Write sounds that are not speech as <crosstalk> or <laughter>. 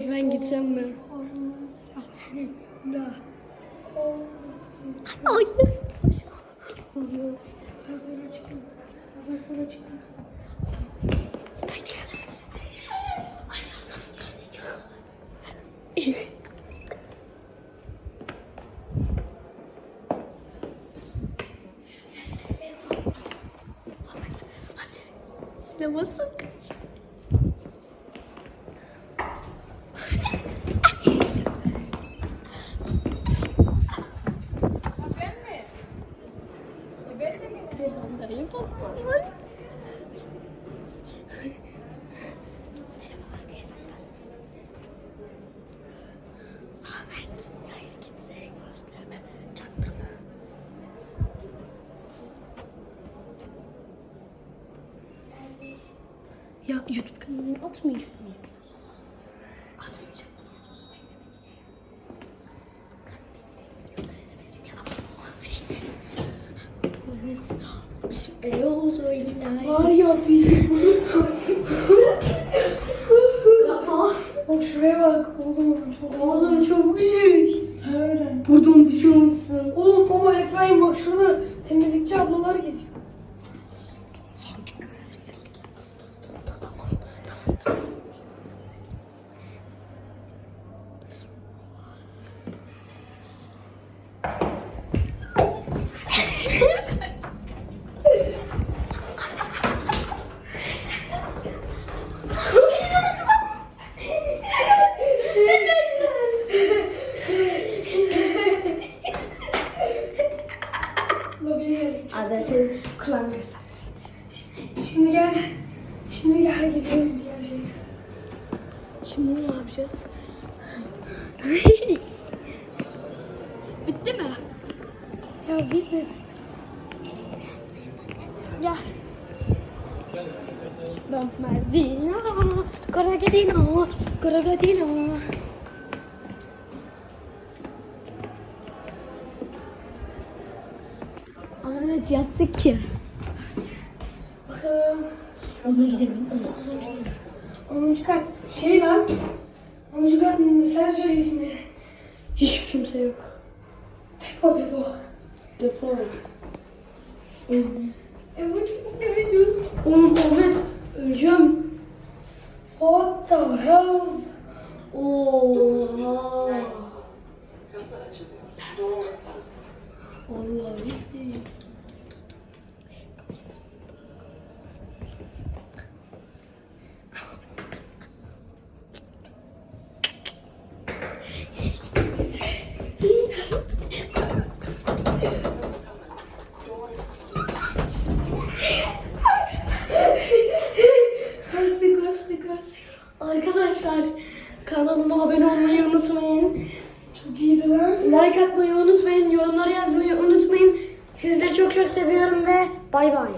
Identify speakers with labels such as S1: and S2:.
S1: gitsem mi? Hayır.
S2: Asansöre çıkıyoruz. Asansöre çıkıyoruz.
S1: Hadi. Sinemasın. Ben mi? Ahmet, hayır kimseye gösterme. Çaktırma. Ya YouTube kanalını atmayacak mıyım? Atmayacak. İlahi.
S2: Var ya bizi bulursan. Bak şuraya bak oğlum çok
S1: Oğlum çok büyük.
S2: Öyle.
S1: Buradan düşüyormuşsun.
S2: Oğlum ama Efraim bak şurada temizlikçi ablalar geziyor.
S1: Abi senin kulağın göster.
S2: Şimdi gel. Şimdi gel gidelim diğer şeye.
S1: Şimdi ne yapacağız? <laughs> Bitti mi?
S2: Ya bitmesin.
S1: Gel. Bernardino, Corragadino, Corragadino. Evet yaptık ya.
S2: Bakalım.
S1: Ona gidelim.
S2: 10. kat şey lan. 10. kat sen söyle ismini.
S1: Hiç kimse yok.
S2: Depo depo.
S1: Depo.
S2: E bu çok güzel.
S1: Oğlum evet öleceğim.
S2: What the hell?
S1: Oha. Allah'ım hiç abone olmayı unutmayın.
S2: Çok iyiydi lan.
S1: Like atmayı unutmayın. Yorumları yazmayı unutmayın. Sizleri çok çok seviyorum ve bay bay.